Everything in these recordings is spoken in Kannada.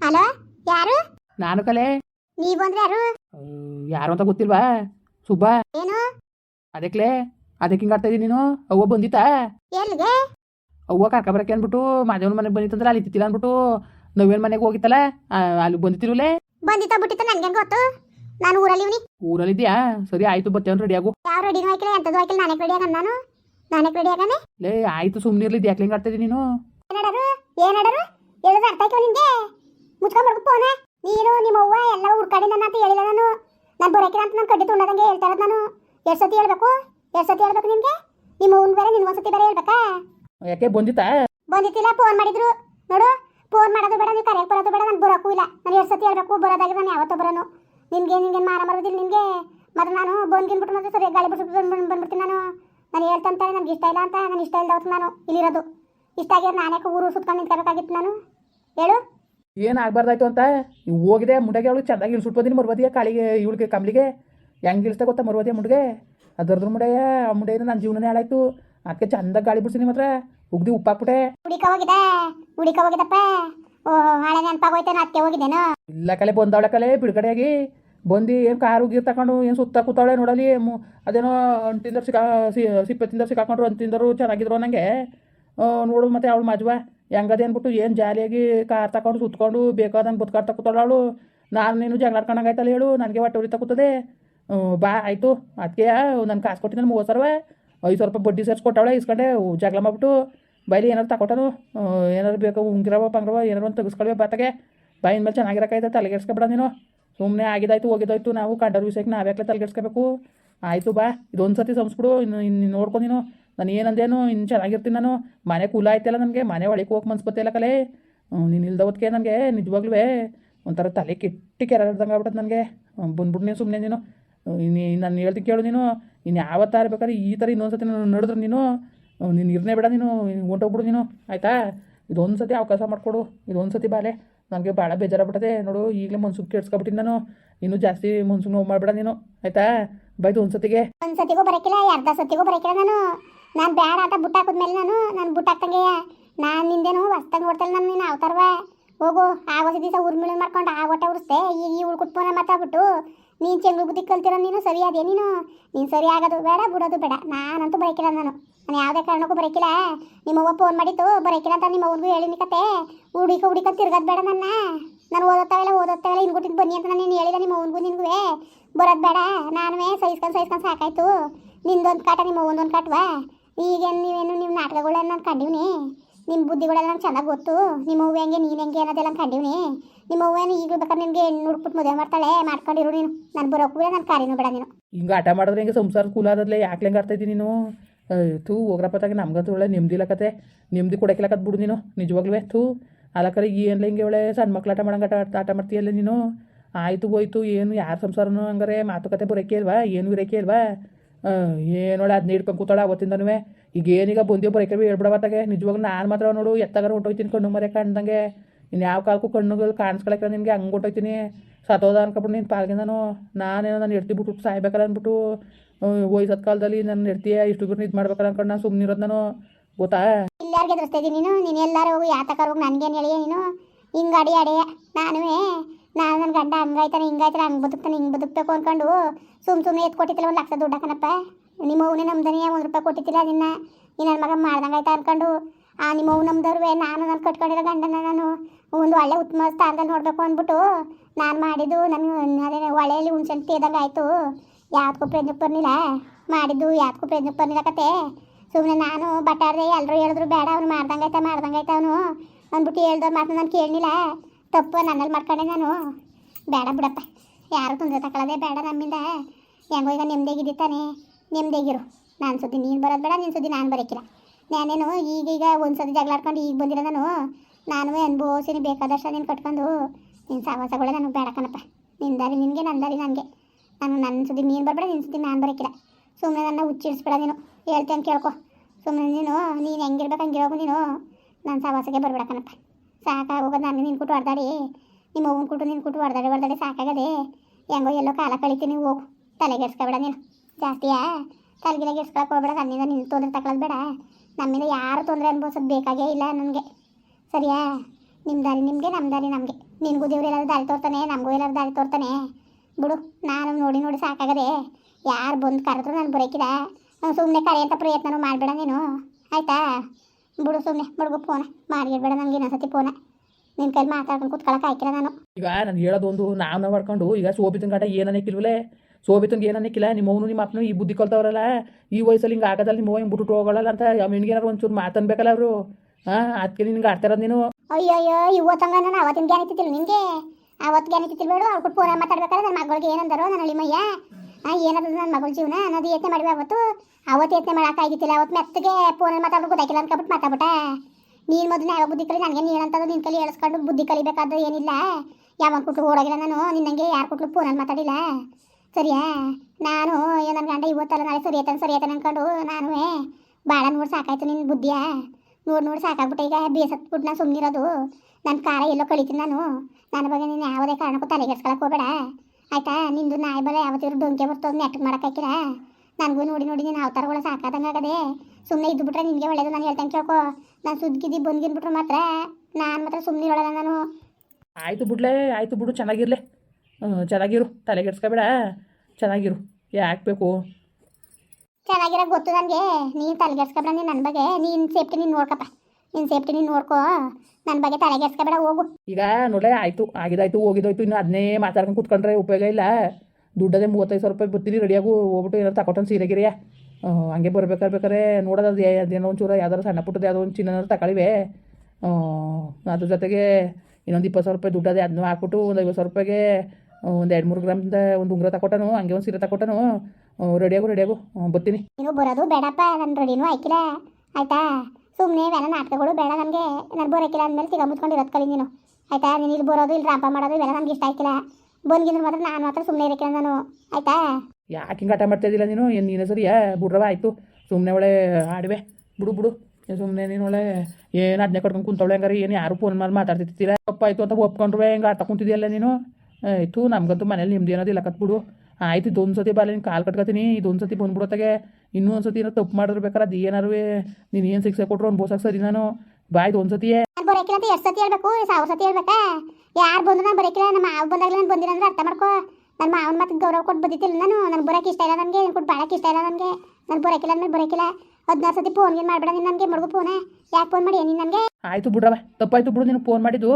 ಹಲೋ ಯಾರು? ನಾನು ಕಲೆ. ನೀವು ಅಂದ್ರೆ ಯಾರು? ಯಾರು ಅಂತ ಗೊತ್ತಿಲ್ವಾ? ಸುಬ್ಬ. ಏನು? ಅದಕ್ಲೆ ಅದಕ್ಕೆ ಹಿಂಗೆ ಆಡ್ತಾ ನೀನು? ಅವ್ವ ಬಂದಿತ್ತಾ? ಎಲ್ಲಿಗೆ? ಅವ್ವ ಕರ್ಕೊಬರಕ್ಕೆ ಅಂದ್ಬಿಟ್ಟು ಮಾದೇವನ ಮನೆಗೆ ಬಂದಿತ್ತಂದ್ರೆ ಅಲ್ಲಿ ಇತ್ತಿಲ್ಲ ಅಂದ್ಬಿಟ್ಟು ನವೇನ್ ಮನೆಗೆ ಹೋಗಿತ್ತಲ್ಲ ಅಲ್ಲಿ ಬಂದಿತ್ತಿರುಲೆ ಬಂದಿತ್ತ ಬಿಟ್ಟಿತ್ತ ನನ್ಗೆ ಗೊತ್ತು? ನಾನು ಊರಲ್ಲಿ ಇವ್ನಿ. ಊರಲ್ಲಿದ್ಯಾ ಸರಿ ಆಯ್ತು ಬರ್ತೇವೆ ರೆಡಿ ಆಗು. ಯಾವ ರೆಡಿ ಹಾಕಿಲ್ಲ ಎಂತದ್ದು ಹಾಕಿಲ್ಲ ನಾನೇ ರೆಡಿ ಆಗಣ ನಾನು? ನಾನೇ ರೆಡಿ ಆಗಣ ಲೇ ಆಯ್ತು ಸುಮ್ಮನಿರ್ಲಿದ್ದು ಯಾಕೆ ಹಿಂಗೆ ಆಡ್ತಾ ಇದೀನಿ ನೀನು? ಏನಡರು ಏನಡರು ಹೇಳಿದ್ರೆ ಅರ್ಥ ಆಯ್ತು ನಿನ್ಗೆ ಮುಚ್ಕೊಂಡ್ಬಿಡ್ಕು ಫೋನ ನೀನು ನಿಮ್ಮ ಅವ್ವ ಹುಡ್ಕಾಡಿ ನನ್ನ ಅಂತ ಹೇಳಿಲ್ಲ ನಾನು. ನಾನು ಬರೋಕಿಲ್ಲ ಅಂತ ನಾನು ಕಡ್ಡಿ ತುಂಡದಂಗೆ ಹೇಳ್ತಾ ಇರೋದು ನಾನು. ಎರಡು ಸತಿ ಹೇಳ್ಬೇಕು? ಎರಡು ಸತಿ ಹೇಳ್ಬೇಕು ನಿಮಗೆ? ನಿಮ್ಮ ಅವ್ನ ಬೇರೆ ನಿನ್ ಒಂದ್ಸತಿ ಬೇರೆ ಹೇಳ್ಬೇಕಾ? ಯಾಕೆ ಬಂದಿತ್ತಾ? ಬಂದಿತ್ತಿಲ್ಲ ಫೋನ್ ಮಾಡಿದ್ರು. ನೋಡು ಫೋನ್ ಮಾಡೋದು ಬೇಡ ನೀವು ಕರೆಯಕ್ಕೆ ಬರೋದು ಬೇಡ ನಾನು ಬರೋಕ್ಕೂ ಇಲ್ಲ. ನಾನು ಎರಡು ಸತಿ ಹೇಳ್ಬೇಕು? ಬರೋದಾಗಿ ನಾನು ಯಾವತ್ತೋ ಬರೋನು. ನಿಮಗೆ ನಿಮಗೆ ಮಾರ ಮರೋದಿಲ್ಲ ನಿಮಗೆ ಮತ್ತೆ ನಾನು ಬಂದ್ಗಿನ್ಬಿಟ್ಟು ಮತ್ತೆ ಸರಿ ಗಾಳಿ ಬಿಟ್ಟು ಬಂದ್ಬಿಡ್ತೀನಿ ನಾನು. ನಾನು ಹೇಳ್ತಂತಾರೆ ನನಗೆ ಇಷ್ಟ ಇಲ್ಲ ಅಂತ ನಾನು ಇಷ್ಟ ಇಲ್ಲದ ಹೊತ್ತು ನಾನು ಇಲ್ಲಿರೋದು. ಇಷ್ಟ ಆಗಿರೋ ನಾನೇ ಊರು ಸುತ್ಕೊಂಡು ನಿಂತ್ಕೋಬೇಕಾಗಿತ್ತು ನಾನು? ಹೇಳು. ಏನು ಆಗ್ಬಾರ್ದಾಯ್ತು ಅಂತ? ಇವ್ ಹೋಗಿದೆ ಮುಂಡಗೆ ಅವಳು ಚೆನ್ನಾಗಿ ಇಳಿಸುಟ್ಬೋದಿನ ಮರ್ಬೋದಿಯ ಕಾಳಿಗೆ ಇವಳಿಗೆ ಕಮ್ಲಿಗೆ. ಹೆಂಗೆ ಇಳಿಸ್ತಾ ಗೊತ್ತಾ ಮರ್ಬೋದಿಯ ಮುಂಡಿಗೆ? ಅದರದ್ರ ಮುಂಡೆಯ ಆ ಮುಂಡೆಯಿಂದ ನನ್ನ ಜೀವನನೇ ಹಾಳಾಯ್ತು. ಅದಕ್ಕೆ ಚಂದ ಗಾಳಿ ಬಿಡ್ಸಿ ನಿಮ್ಮ ಹತ್ರ ಉಗ್ದಿ ಉಪ್ಪಾಕ್ಬಿಟ್ಟೆ. ಹುಡಿಕ ಹೋಗಿದೆ ಹುಡಿಕ ಹೋಗಿದಪ್ಪ. ಓ ಹಳೆ ನೆನಪಾಗೋಯ್ತೇನೋ ಅದಕ್ಕೆ ಹೋಗಿದ್ದೇನೋ. ಇಲ್ಲ ಕಲೆ ಬಂದವಳೆ ಕಲೆ ಬಿಡುಗಡೆಯಾಗಿ. ಬಂದು ಏನು ಕಾರು ಗೀರ್ ತಗೊಂಡು ಏನು ಸುತ್ತ ಕೂತಾವಳೆ ನೋಡಲಿ. ಮು- ಅದೇನೋ ಅಂಟಿಂದರು ಸಿಕ್ಕಾ ಸಿ ಸಿಪ್ಪತ್ತಿಂದ ಸಿಕ್ಕಾಕೊಂಡ್ರು ಅಂತಿಂದರು ಚೆನ್ನಾಗಿದ್ರು ನನಗೆ ನೋಡು ಮತ್ತೆ ಅವಳು ಮಜ್ವ. ಹೆಂಗದೆ ಅಂದ್ಬಿಟ್ಟು ಏನು ಜಾಲಿಯಾಗಿ ಕಾರ್ ತಗೊಂಡು ಸುತ್ಕೊಂಡು ಬೇಕಾದಂಗೆ ಬುತ್ಕಾರ್ ತಗೋತಾಳು ನಾನು ನೀನು ಜಗಳಾಡ್ಕೊಂಡಂಗಾಯ್ತಲ್ಲ ಹೇಳು, ನನಗೆ ಹೊಟ್ಟೆ ಉರಿ ತಗೋತದೆ ಬಾ, ಆಯಿತು. ಅದಕ್ಕೆ ನಾನು ಕಾಸು ಕೊಟ್ಟಿದ್ದಾನೆ ಮೂವತ್ತು ಸಾವಿರ ಐದು ಸಾವಿರ ರೂಪಾಯಿ ಬಡ್ಡಿ ಸೇರಿಸ್ಕೊಟ್ಟಾಳೆ ಕೊಟ್ಟವಳೆ ಇಸ್ಕೊಂಡೆ ಜಗಳ ಮಾಡ್ಬಿಟ್ಟು ಬೈಲಿ ಏನಾರು ತಗೊಟ್ಟನು ಏನಾರು ಬೇಕು, ಉಂಗಿರವ, ಪಂಗ್ರವ ಏನಾರು ಒಂದು ತೆಗಿಸ್ಕೊಳ್ವೆ ಬಾತಗೆ. ಬಾಯಿನ ಮೇಲೆ ಚೆನ್ನಾಗಿರಕೈತೆ ತಲೆಗೆಡ್ಸ್ಕೊಬೇಡ ನೀನು. ಸುಮ್ಮನೆ ಆಗಿದಾಯ್ತು, ಹೋಗಿದಾಯ್ತು, ನಾವು ಕಂಡರ್ ವಿಷಯಕ್ಕೆ ನಾವ್ಯಾಕೆ ತಲೆಗೆಡ್ಸ್ಕೋಬೇಕು ಆಯಿತು ಬಾ ಇದೊಂದು ಸರ್ತಿ ಸಂಸ್ಕೊಡು ಇನ್ನು ಇನ್ನು ನೋಡ್ಕೊ ನೀನು. ನಾನು ಏನಂದೇನು ಇನ್ನು ಚೆನ್ನಾಗಿರ್ತೀನಿ ನಾನು. ಮನೆ ಕೂಲ ಆಯ್ತಲ್ಲ ನನಗೆ. ಮನೆ ಒಳಗೆ ಹೋಗಿ ಮನ್ಸು ಬತ್ತಿಲ್ಲ ಕಲೆ. ನೀನು ಇಲ್ದ ಹೊತ್ತಿಗೆ ನನಗೆ ನಿಜವಾಗ್ಲೂ ಒಂಥರ ತಲೆ ಕೆಟ್ಟಿ ಕೆರಡ್ದಂಗೆ ಆಗ್ಬಿಟ್ಟದ ನನಗೆ. ಬಂದ್ಬಿಟ್ಟು ನೀನು ಸುಮ್ಮನೆ ನೀನು. ನೀ, ನಾನು ಹೇಳ್ತೀನಿ ಕೇಳು ನೀನು. ಇನ್ನು ಯಾವತ್ತಾರ ಬೇಕಾದ್ರೆ ಈ ಥರ ಇನ್ನೊಂದು ಸತಿ ನಾನು ನಡೆದ್ರೆ ನೀನು. ನೀನು ಇರನೇ ಬೇಡ ನೀನು. ಹೊಂಟೋಗ್ಬಿಡು ನೀನು. ಆಯಿತಾ? ಇದೊಂದು ಸತಿ ಅವಕಾಶ ಮಾಡಿಕೊಡು. ಇದೊಂದು ಸತಿ ಬಾಲೆ. ನನಗೆ ಭಾಳ ಬೇಜಾರಾಗ್ಬಿಟ್ಟದೆ ನೋಡು, ಈಗಲೇ ಮನ್ಸಿಗೆ ಕೇಳಿಸ್ಕೊಬಿಟ್ಟಿನಿ ನಾನು. ಇನ್ನೂ ಜಾಸ್ತಿ ಮನ್ಸಿಗೆ ನೋವು ಮಾಡಬೇಡ ನೀನು. ಆಯಿತಾ? ಬೈದು ಒಂದು ಸತಿಗೆ. ಒಂದು ಸತಿಗೂ ಬರೋಕ್ಕಿಲ್ಲ ಅರ್ಧ ಸತಿಗೂ ಬರೋಕ್ಕಿಲ್ಲ ನಾನು. ನಾನು ಬ್ಯಾಡ ಆಟ ಬುಟ್ಟ ಹಾಕಿದ್ಮೇಲೆ ನಾನು ನಾನು ಬುಟ್ಟ ಹಾಕ್ತಂಗೆ ನಾನು ನಿಂದೇನು ಹೊಸ್ತಾಗ ನೋಡ್ತಲ್ಲ ನಾನು ನೀನು ಅವತಾರವ. ಹೋಗು ಆಗೋಸಿ ದಿವಸ ಉರ್ಮಿಳು ಮಾಡ್ಕೊಂಡು ಆ ಹೊಟ್ಟೆ ಉರಿಸ್ದೆ. ಈಗ ಈ ಉಳ್ಕೊಟ್ ಫೋನ ಮಾತಾಡ್ಬಿಟ್ಟು ನೀನು ಚೆಂಗು ಬುದ್ಧಿ ಕಲ್ತಿರೋ ನೀನು ಸರಿ ಅದೇ ನೀನು? ನೀನು ಸರಿ ಆಗೋದು ಬೇಡ, ಬಿಡೋದು ಬೇಡ. ನಾನಂತೂ ಬರೋಕಿಲ್ಲ ನಾನು. ನಾನು ಯಾವುದೇ ಕಾರಣಕ್ಕೂ ಬರೋಕಿಲ್ಲ. ನಿಮ್ಮವ್ವ ಫೋನ್ ಮಾಡಿತ್ತು, ಬರೋಕಿಲ್ಲ ಅಂತ ನಿಮ್ಮ ಅವ್ರಿಗೂ ಹೇಳಿನಿ ಕತೆ. ಹುಡುಕ ಹುಡುಕ ತಿರ್ಗೋದು ಬೇಡ ನನ್ನ. ನಾನು ಓದತ್ತಾವೆಲ್ಲ, ಓದೋತ್ತಾವೆಲ್ಲ ಇನ್ಕೊಟ್ಟಿದ್ದು ಬನ್ನಿ ಅಂತ ನಾನು ನೀನು ಹೇಳಿಲ್ಲ ನಿಮ್ಮ ಅವ್ನಿಗೂ ನಿನಗೂ ಬರೋದು ಬೇಡ. ನಾನು ಸಹಿಸ್ಕೊಂಡು ಸಹಿಸ್ಕೊಂಡು ಸಾಕಾಯ್ತು. ನಿಂದೊಂದು ಕಾಟ, ನಿಮ್ಮ ಒಂದೊಂದು ಕಾಟ್ವಾ. ಈಗೇನು ನೀವೇನು ನಿಮ್ಮ ನಾಟಕಗಳೆಲ್ಲ ನಾನು ಕಂಡೀವ್ನಿ? ನಿಮ್ಮ ಬುದ್ಧಿಗಳೆಲ್ಲ ನಂಗೆ ಚೆನ್ನಾಗಿ ಗೊತ್ತು. ನಿಮ್ಮ ಅವ್ವ ಹೆಂಗೆ, ನೀನು ಹೆಂಗೆ ಅನ್ನೋದೆಲ್ಲ ಕಂಡೀವ್ನಿ. ನಿಮ್ಮ ಹೂವೇನು ಈಗ ಬೇಕಾದ್ರೆ ನಿಮಗೆ ನುಡ್ಬಿಟ್ಟು ಮದುವೆ ಮಾಡ್ತಾಳೆ, ಮಾಡ್ಕೊಂಡಿರು ನೀನು. ನಾನು ಬರೋಕ್ಕೂ ನಾನು ಕಾರಿನೂ ಬಿಡ ನೀನು. ಹಿಂಗೆ ಆಟ ಮಾಡಿದ್ರೆ ಹಿಂಗೆ ಸಂಸಾರ ಕೂಲ್ ಆದ್ರೆ ಯಾಕೆ ಹೆಂಗೆ ಇದ್ದೀನಿ ನೀನು? ಥೂ ಹೋಗ್ರಪ್ಪತ್ತಾಗ ನಮ್ಗಂತೂ ಒಳ್ಳೆ ನೆಮ್ಮದಿ ಕತೆ. ನೆಮ್ಮದಿ ಕೊಡಕ್ಕಿಲ್ಲಕತ್ ಬಿಡು ನೀನು ನಿಜವಾಗ್ಲೂ ಥೂ. ಅಲಕರೆ ಏನ್ಲ ಹಿಂಗೆ ಒಳ್ಳೆ ಸಣ್ಣ ಮಕ್ಳು ಆಟ ಮಾಡಂಗೆ ಆಟ ಆಟ ಮಾಡ್ತೀಯಲ್ಲ ನೀನು? ಆಯಿತು, ಹೋಯ್ತು, ಏನು, ಯಾರು ಸಂಸಾರನೂ ಹಂಗಾರೆ, ಮಾತುಕತೆ ಬರೋಕೆ ಇಲ್ವಾ? ಏನು ಇರೋಕೆ ಅಲ್ವಾ ಏನೊಳ್ಳೆ ಅದನ್ನ ಹಿಡ್ಕೊಂಡು ಕೂತಾಳ ಅವತ್ತಿಂದನೂ ಈಗ ಏನೀಗ ಬಂದೇವು ಬರೋಕೆ ಹೇಳ್ಬಿಡವತ್ತಾಗೆ? ನಿಜವಾಗ ನಾನು ಮಾತ್ರ ನೋಡು, ಎತ್ತಾಗಾರ ಹೊಂಟೋಯ್ತೀನಿ ಕಣ್ಣು ಮರೆ ಕಾಣ್ದಂಗೆ. ಇನ್ನು ಯಾವ ಕಾಲಕ್ಕೂ ಕಣ್ಣುಗಳು ಕಾಣಿಸ್ಕೊಳಕ್ಕೆ ನಿಮಗೆ ಹಂಗೆ ಹೊಂಟೋಯ್ತೀನಿ. ಸತ್ತೋದ ಅನ್ಕೊಬಿಟ್ಟು ನೀನು ಪಾಲ್ಗಿಂದನು. ನಾನು ನಾನೇನೋ ನಾನು ಎಡ್ತಿ ಬಿಟ್ಟು ಸಾಯ್ಬೇಕಲ್ಲ ಅಂದ್ಬಿಟ್ಟು ವಯಸ್ಸದ ಕಾಲದಲ್ಲಿ ನನ್ನ ಹೆಡ್ತಿಯ ಇಷ್ಟು ಬಿಟ್ಟು ಇದು ಮಾಡ್ಬೇಕಲ್ಲ ಅನ್ಕೊಂಡು ನಾನು ಸುಮ್ಮನೆ ಇರೋದು ನಾನು. ಗೊತ್ತಾ? ಎಲ್ಲರಿಗೆ ನೀನು? ನೀನು ಎಲ್ಲರೂ ಹೋಗಿ ನನಗೇನು ಹೇಳಿ ನೀನು? ಹಿಂಗೆ ಅಡಿ ಅಡಿ, ನಾನುವೇ. ನಾನು ನನ್ನ ಗಂಡ ಹಂಗಾಯ್ತಾನೆ, ಹಿಂಗಾಯ್ತಾನೆ, ಹಂಗೆ ಬದುಕ್ತಾನೆ, ಹಿಂಗೆ ಬದುಕಬೇಕು ಅಂದ್ಕೊಂಡು ಸುಮ್ಮ ಸುಮ್ಮನೆ ಎತ್ತು ಕೊಟ್ಟಿದ್ದಿಲ್ಲ ಒಂದು ಲಕ್ಷ ದುಡ್ಡು ಹಾಕನಪ್ಪ ನಿಮ್ಮ ಅವನೇ ನಮ್ದನೇ, ಒಂದು ರೂಪಾಯಿ ಕೊಟ್ಟಿದ್ದಿಲ್ಲ ನಿನ್ನ. ನೀನು ನನ್ನ ಮಗ ಮಾಡ್ದಂಗೆ ಆಯ್ತಾ ಅನ್ಕೊಂಡು, ಆ ನಿಮ್ಮ ಅವು ನಮ್ದವ್ರುವೆ, ನಾನು ನಾನು ಕಟ್ಕೊಂಡಿರೋ ಗಂಡನ ನಾನು ಒಂದು ಒಳ್ಳೆ ಉತ್ತಮ ಸ್ಥಾನದಲ್ಲಿ ನೋಡಬೇಕು ಅಂದ್ಬಿಟ್ಟು ನಾನು ಮಾಡಿದ್ದು ನನಗೆ ಅದೇ ಒಳ್ಳೆಯಲ್ಲಿ ಹುಣ್ಸೆಣ್ಣು ತೇದಂಗೆ ಆಯಿತು ಯಾವ್ದಕ್ಕೂ ಪ್ರಯತ್ನಕ್ಕೆ ಬರ್ಲಿಲ್ಲ ಮಾಡಿದ್ದು ಯಾವ್ದಕ್ಕೂ ಪ್ರಯತ್ನಕ್ಕೆ ಬರ್ಲಿಲ್ಲ ಕತೆ. ಸುಮ್ಮನೆ ನಾನು ಬಟ್ಟಾಡ್ದೆ ಎಲ್ಲರೂ ಹೇಳಿದ್ರು, ಬೇಡ, ಅವ್ನು ಮಾಡ್ದಂಗೈತೆ ಆಯ್ತಾ ಅವನು. ಅಂದ್ಬಿಟ್ಟು ಹೇಳ್ದವ್ರು ಮಾತು ನಾನು ಕೇಳಲಿಲ್ಲ ತಪ್ಪು, ನನ್ನಲ್ಲಿ ಮಾಡ್ಕೊಂಡೆ ನಾನು. ಬೇಡ ಬಿಡಪ್ಪ, ಯಾರು ತೊಂದರೆ ತಗೊಳ್ಳೋದೇ ಬೇಡ ನಮ್ಮಿಂದ. ಹೆಂಗೋ ಈಗ ನೆಮ್ಮದಿಗಿದ್ದಿ ತಾನೆ ನೆಮ್ಮದಿಗಿರು ನಾನು ಸುದ್ದಿ ನೀನು ಬರೋದು ಬೇಡ ನಿನ್ನ ಸುದ್ದಿ ನಾನು ಬರೋಕ್ಕಿಲ್ಲ ನಾನೇನು ಈಗೀಗ ಒಂದು ಜಗಳ ಆಡ್ಕೊಂಡು ಈಗ ಬಂದಿರೋ ನಾನು. ನಾನು ಅನುಭವಿಸಿನಿ ಬೇಕಾದಷ್ಟು ನೀನು ಕಟ್ಕೊಂಡು. ನಿನ್ನ ಸಾವಾಸಗಳೇ ನನಗೆ ಬೇಡ ಕಣಪ್ಪ. ನಿನ್ನ ದಾರಿ ನಿನಗೆ ನನ್ನ ದಾರಿ ನನಗೆ. ನಾನು ನನ್ನ ಸುದ್ದಿ ನೀನು ಬರಬೇಡ ನಿನ್ನ ಸುದ್ದಿ ನಾನು ಬರೋಕ್ಕಿಲ್ಲ ಸುಮ್ಮನೆ ನನ್ನ ಹುಚ್ಚಿಡಿಸ್ಬೇಡ ನೀನು. ಹೇಳ್ತೇನೆ ಕೇಳ್ಕೊ. ಸುಮ್ಮನೆ ನೀನು ನೀನು ಹೆಂಗಿರ್ಬೇಕು ಹಂಗಿರೋಗು ನೀನು. ನನ್ನ ಸಾಹಸಕ್ಕೆ ಬರಬೇಡ ಕಣಪ್ಪ. ಸಾಕಾಗೋಗೋದು ನಾನು ನಿನ್ನ ಕುಟ್ಟು ಹೊಡೆದಾಡಿ ನಿಮ್ಮ ಅವ್ವನ ಕುಟ್ಟು ನಿನ್ನ ಕುಟ್ಟು ಹೊಡೆದಾಡಿ ಹೊಡೆದಾಡಿ ಸಾಕಾಗದೆ. ಹೆಂಗೋ ಎಲ್ಲೋ ಕಾಲ ಕಳಿತೀನಿ, ಹೋಗು. ತಲೆಗೆಡ್ಸ್ಕೊಬೇಡ ನೀನು. ಜಾಸ್ತಿಯಾ? ತಲೆಗಿಲೆ ಗೆಡ್ಸ್ಕೊಳಕ್ಕೆ ಹೋಗ್ಬೇಡ, ನನ್ನಿಂದ ನಿನ್ನ ತೊಂದರೆ ತಗೊಳ್ಳೋದು ಬೇಡ. ನಮ್ಮಿಂದ ಯಾರು ತೊಂದರೆ ಅನುಭವಿಸೋದು ಬೇಕಾಗೇ ಇಲ್ಲ ನನಗೆ. ಸರಿಯಾ? ನಿಮ್ಮ ದಾರಿ ನಿಮಗೆ ನಮ್ಮ ದಾರಿ ನಮಗೆ. ನಿನಗೂ ದೇವ್ರು ಎಲ್ಲರೂ ದಾರಿ ತೋರ್ತಾನೆ, ನಮಗೂ ಎಲ್ಲರೂ ದಾರಿ ತೋರ್ತಾನೆ. ಬಿಡು, ನಾನು ನೋಡಿ ನೋಡಿ ಸಾಕಾಗದೆ. ಯಾರು ಬಂದು ಕರೆದ್ರು ನಾನು ಬರೋಕಿಲ್ಲ ಸುಮ್ಮನೆ ಕರೆಯಂಥ ಪ್ರಯತ್ನನೂ ಮಾಡಬೇಡ ನೀನು. ಆಯ್ತಾ? ಬಿಡು ಸುಮ್ಮನೆ ಫೋನ್. ಫೋನ ಮಾಡಿಡ್ಬೇಡ ನನಗೆ ಇನ್ನೊಂದ್ಸತಿ ಫೋನ್. ನಿನ್ನ ಕೈಲಿ ಮಾತಾಡ್ಕೊಂಡು ಕುತ್ಕೊಳಕ್ ಆಯ್ಕಿಲ್ಲ ನಾನು. ಈಗ ನಾನು ಹೇಳೋದೊಂದು ನಾನು ನಾವು ಮಾಡ್ಕೊಂಡು ಈಗ ಸೋಬಿತನ ಗಂಟ ಅನ್ನಕ್ಕಿಲ್ವಲೇ ಸೋಬಿತನ್ಗೆ ಏನನ್ನಿಕ್ಕಿಲ್ಲ ನಿಮ್ಮ ಅವನು ನಿಮ್ಮ ಅಪ್ಪನು ಈ ಬುದ್ಧಿ ಕಲ್ತವ್ರಲ್ಲ? ಈ ವಯಸ್ಸಲ್ಲಿ ಹಿಂಗೆ ಆಗದಲ್ಲಿ ನಿಮ್ಮ ಹಿಂಗೆ ಬಿಟ್ಟು ಹೋಗೋಲ್ಲ ಅಂತ ನಿನ್ಗೇನಾರು ಒಂಚೂರು ಮಾತನ್ಬೇಕಲ್ಲ ಅವರು? ಹಾಂ ಅದಕ್ಕೆ ನಿನ್ಗೆ ಆಡ್ತಾ ಇರೋದು ನೀನು? ಅಯ್ಯೋ ಅಯ್ಯೋ ಇವತ್ತಂಗ ನಾನು ಅವತ್ತಿನ ಗ್ಯಾನಿತಿಲ್ಲ ನಿಂಗೆ ನಿನಗೆ? ಅವತ್ತು ಗ್ಯಾನಿತಿಲ್ಲ ಬೇಡ ಅವ್ರು ಫೋನ್ ಮಾತಾಡ್ಬೇಕಾದ್ರೆ ನನ್ನ ಮಗಳಿಗೆ ಏನಂದರು ನನ್ನ ಅಳಿಮಯ್ಯ? ಏನದು ನನ್ನ ಮಗಳ ಜೀವನ ಅನ್ನೋದು ಯತ್ನೆ ಮಾಡಿವೆ ಅವತ್ತು. ಅವತ್ತು ಯತ್ನೆ ಮಾಡೋಕ್ಕಾಗಿತ್ತಿಲ್ಲ ಅವತ್ತು ಮೆತ್ತಗೆ ಫೋನಲ್ಲಿ ಮಾತಾಡೋದು ಗೊತ್ತಾಗಿಲ್ಲ ಅನ್ಕೊಬಿಟ್ಟು ಮಾತಾಡ್ಬಿಟ್ಟೆ. ನೀನು ಮೊದಲು ಯಾವ ಬುದ್ಧಿ ಕಲಿ ನನಗೆ ನೀನಂತದ್ದು ನಿನ್ನ ಕಲಿ ಹೇಳಿಸ್ಕೊಂಡು ಬುದ್ಧಿ ಕಲಿಬೇಕಾದ್ರೆ ಏನಿಲ್ಲ. ಯಾವಾಗ ಕೊಟ್ಟು ಓಡೋಗಿಲ್ಲ ನಾನು, ನಿನ್ನಂಗೆ ಯಾರು ಕೊಟ್ಟರು ಫೋನಲ್ಲಿ ಮಾತಾಡಿಲ್ಲ. ಸರಿಯಾ? ನಾನು ನನ್ನ ಗಂಡ ಇವತ್ತಲ್ಲ, ನಾಳೆ ಸರಿ ಆಯ್ತಾನೆ ಸರಿ ಆಯ್ತಾನೆ ಅನ್ಕೊಂಡು ನಾನು ಭಾಳ ನೋಡಿ ಸಾಕಾಯ್ತು ನಿನ್ನ ಬುದ್ಧಿಯ. ನೋಡಿ ನೋಡಿ ಸಾಕಾಗ್ಬಿಟ್ಟೆ ಈಗ, ಬೇಸತ್ಬಿಟ್ಟು ನಾನು ಸುಮ್ಮನಿರೋದು ನನ್ನ ಕಾರ ಎಲ್ಲೋ ಕಳಿತೀನಿ ನಾನು. ನನ್ನ ಬಗ್ಗೆ ನೀನು ಯಾವುದೇ ಕಾರಣಕ್ಕೂ ತಲೆಗೆಡ್ಸ್ಕೊಳಕ್ಕೆ ಹೋಗಬೇಡ. ಆಯ್ತಾ ನಿಂದು ನಾಯಿ ಬಲ ಯಾವತ್ತಿದ್ರು ಡೊಂಕೆ ಬರ್ತದೆ ನೆಟ್ಟಗೆ ಮಾಡೋಕ್ಕಾಕಿಲ್ಲ ನನಗೂ ನೋಡಿ ನೋಡಿ ನೀನು ಅವತಾರಗಳು ಸಾಕಾದಂಗೆ ಆಗದೆ. ಸುಮ್ಮನೆ ಇದ್ದು ಬಿಟ್ರೆ ನಿನಗೆ ಒಳ್ಳೇದು ನಾನು ಹೇಳ್ತೇನೆ ಕೇಳ್ಕೊ. ನಾನು ಸುದ್ಗಿದ್ದು ಬಂದ್ಗಿನ್ಬಿಟ್ರೆ ಮಾತ್ರ ನಾನು ಮಾತ್ರ ಸುಮ್ಮನೆ ಹೇಳಲ್ಲ ನಾನು. ಆಯಿತು ಬಿಡ್ಲೆ ಆಯಿತು ಬಿಡು ಚೆನ್ನಾಗಿರ್ಲೆ. ಹ್ಞೂ ಚೆನ್ನಾಗಿರು ತಲೆಗೆಡ್ಸ್ಕೊಬೇಡ. ಚೆನ್ನಾಗಿರು ಯಾಕೆ ಬೇಕು? ಚೆನ್ನಾಗಿರೋ ಗೊತ್ತು ನನಗೆ. ನೀನು ತಲೆಗೆಡ್ಸ್ಕೊಬೇಡ ನೀನು ನನ್ನ ಬಗ್ಗೆ. ನೀನು ಸೇಫ್ಟಿ ನೀನು ನೋಡ್ಕಪ್ಪ. ನಿನ್ನ ಸೇಫ್ಟಿ ನೀನು ನೋಡ್ಕೋ. ನನ್ನ ಬಗ್ಗೆ ತಲೆಗೆಡ್ಸ್ಕೊಬೇಡ ಹೋಗು. ಈಗ ನೋಡ್ರೆ ಆಯಿತು ಆಗಿದಾಯ್ತು ಹೋಗಿದೋಯ್ತು. ಇನ್ನು ಅದನ್ನೇ ಮಾತಾಡ್ಕೊಂಡು ಕೂತ್ಕೊಂಡ್ರೆ ಉಪಯೋಗ ಇಲ್ಲ. ದುಡ್ಡದೆ ಮೂವತ್ತೈದು ಸಾವಿರ ರೂಪಾಯಿ ಬರ್ತೀನಿ ರೆಡಿಯಾಗು ಹೋಗ್ಬಿಟ್ಟು ಏನಾರು ತಗೊಟ್ಟಂದು ಸೀರೆ ಗಿರಿಯ ಹಂಗೆ ಬರ್ಬೇಕಾದ್ರೆ ಬೇಕಾದ್ರೆ ನೋಡೋದು ಅದು ಅದೇನೋ ಒಂಚೂರು ಯಾವ್ದಾರು ಸಣ್ಣ ಪುಟ್ಟದ ಯಾವುದೋ ಒಂದು ಚಿನ್ನನಾರು ತಗೊಳ್ಳಿವೆ ಅದ್ರ ಜೊತೆಗೆ ಇನ್ನೊಂದು ಇಪ್ಪತ್ತು ಸಾವಿರ ರೂಪಾಯಿ ದುಡ್ಡು ಅದೇ ಅದನ್ನು ಹಾಕ್ಬಿಟ್ಟು ಒಂದು ಐವತ್ತು ಸಾವಿರ ರೂಪಾಯಿಗೆ ಒಂದು ಎರಡು ಮೂರು ಗ್ರಾಮ್ದ ಒಂದು ಉಂಗುರ ತಕೊಟ್ಟನು ಹಂಗೆ ಒಂದು ಸೀರೆ ತಕೊಟ್ಟನು. ರೆಡಿಯಾಗು ರೆಡಿಯಾಗು. ಬರ್ತೀನಿ. ನೀನು ಬರೋದು ಬೇಡಪ್ಪ ನನ್ನ ರೆಡಿನೂ ಆಯ್ಕಿಲ್ಲ ಆಯ್ತಾ? ಸುಮ್ಮನೆ ಇವೆಲ್ಲ ನಾಟಕಗಳು ಬೇಡ ನನಗೆ. ನಾನು ಬರೋಕಿಲ್ಲ ಅಂದಮೇಲೆ ಸಿಗ ಮುಚ್ಕೊಂಡಿರೋದು ಕಲಿ ನೀನು. ಆಯ್ತಾ? ನೀನು ಇಲ್ಲಿ ಬರೋದು ಇಲ್ಲಿ ರಾಪ ಮಾಡೋದು ಇವೆಲ್ಲ ನಮ್ಗೆ ಇಷ್ಟ ಆಯ್ತಿಲ್ಲ ಬಂದ್ಗಿಂದ್ರೆ ಮಾತ್ರ ನಾನು ಮಾತ್ರ ಸುಮ್ಮನೆ ಇರೋಕಿಲ್ಲ ನಾನು. ಆಯ್ತಾ? ಯಾಕೆ ಹಿಂಗೆ ಆಟ ಮಾಡ್ತಾ ಇದ್ದಿಲ್ಲ ನೀನು? ಏನು ನೀನು ಸರಿಯಾ ಬಿಡ್ರವ ಆಯಿತು. ಸುಮ್ಮನೆ ಒಳ್ಳೆ ಆಡುವೆ. ಬಿಡು ಬಿಡು. ಸುಮ್ಮನೆ ನೀನು ಒಳ್ಳೆ ಏನು ಅದನ್ನೇ ಕಟ್ಕೊಂಡು ಕುಂತವಳೆ ಹಂಗಾರೆ. ಏನು ಯಾರು ಫೋನ್ ಮಾಡಿ ಮಾತಾಡ್ತಿರ್ತೀರ ತಪ್ಪಾಯ್ತು ಅಂತ ಒಪ್ಕೊಂಡ್ರೆ. ಹಿಂಗೆ ಆಟ ಕುಂತಿದ್ಯಲ್ಲ ನೀನು? ಆಯಿತು, ನಮ್ಗಂತೂ ಮನೇಲಿ ನಿಮ್ದು ಏನೋದಿಲ್ಲ ಕತ್ಬಿಡು. ಆಯ್ತು ಇದೊಂದು ಸತಿ ಬಾಲ ನೀನು ಕಾಲು ಕಟ್ಕೊತೀನಿ ಇದೊಂದು ಸತಿ ಬಂದ್ಬಿಡೋತ್ತಾಗೆ ಇನ್ನೂ ಒಂದು ಸತಿ ಏನೋ ತಪ್ಪು ಮಾಡಿರ್ಬೇಕಾರೆ ಅದು ಏನಾರು ನೀನು ಏನು ಶಿಕ್ಷೆ ಕೊಟ್ಟರು ಅನ್ಬೋಸಕ್ಕೆ ಸರಿ ನಾನು. ಬಾಯ್ ಒಂದು ಸತಿಯೇ. ಬರೋಕಿಲ್ಲ ಅಂತ ಎಷ್ಟು ಸತಿ ಹೇಳ್ಬೇಕು? ಸಾವಿರ ಸತಿ ಹೇಳ್ಬೇಕಾ? ಯಾರು ಬಂದ್ರು ನಾನು ಬರೋಕಿಲ್ಲ ನಮ್ಮ ಮಾವ ಬಂದಾಗಲೇ ನಾನು ಬಂದಿಲ್ಲ ಅಂದ್ರೆ ಅರ್ಥ ಮಾಡ್ಕೋ. ನನ್ನ ಮಾವನ ಮತ್ತೆ ಗೌರವ ಕೊಟ್ಟು ಬಂದಿದ್ದಿಲ್ಲ ನಾನು ನನಗೆ ಬರೋಕೆ ಇಷ್ಟ ಇಲ್ಲ ನನಗೆ ಏನು ಕೊಟ್ಟು ಭಾಳಕ್ಕೆ ಇಷ್ಟ ಇಲ್ಲ ನನಗೆ. ನಾನು ಬರೋಕಿಲ್ಲ ಅಂದ್ಮೇಲೆ ಬರೋಕಿಲ್ಲ ಹದಿನಾರು ಸತಿ ಫೋನ್ ಏನು ಮಾಡಬೇಡ ನೀನು ನನಗೆ ಮಡ್ಗು ಫೋನ ಯಾಕೆ ಫೋನ್ ಮಾಡಿ ನೀನು ನನಗೆ? ಆಯಿತು ಬಿಡ್ರವ ತಪ್ಪಾಯ್ತು ಬಿಡು ನೀನು ಫೋನ್ ಮಾಡಿದ್ದು.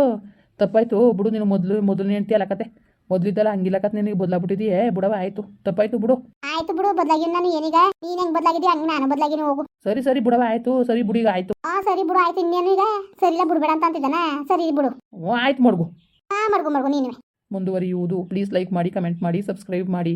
ತಪ್ಪಾಯ್ತು ಬಿಡು ನೀನು ಮೊದಲು ಮೊದಲು ಹೆಂಡ್ತಿ ಅಲ್ಲಕತ್ತೆ ಮೊದಲಿದ್ದಲ್ಲ ಹಂಗಿಲ್ಲಕತ್ ನಿನಗೆ ಬದಲಾಗ್ಬಿಟ್ಟಿದೆಯೇ? ಬಿಡವ ಆಯ್ತು. ತಪ್ಪಾಯ್ತು ಬಿಡು. ಆಯ್ತು ಬಿಡು ಬದಲಾಗಿ ನಾನು ಏನೀಗ? ನೀನ್ ಹೆಂಗ್ ಬದಲಾಗಿದ್ಯಾ? ಹಂಗ ನಾನು ಬದಲಾಗಿನ ಹೋಗು. ಸರಿ ಸರಿ ಬಿಡವ ಆಯ್ತು. ಸರಿ ಬಿಡಿಗ ಆಯ್ತು. ಆ ಸರಿ ಬಿಡು ಆಯ್ತು. ಇನ್ನೇನು ಈಗ? ಸರಿ ಇಲ್ಲ ಬಿಡ್ಬೇಡ ಅಂತ ಅಂತಿದ್ದಾನ? ಸರಿ ಬಿಡು. ಹ್ಞೂ ಆಯ್ತು ಮಡ್ಗು. ಹಾ ಮಡ್ಗು ಮಡ್ಗು ನೀನು ಮುಂದುವರಿಯುವುದು. ಪ್ಲೀಸ್ ಲೈಕ್ ಮಾಡಿ ಕಮೆಂಟ್ ಮಾಡಿ ಸಬ್ಸ್ಕ್ರೈಬ್ ಮಾಡಿ.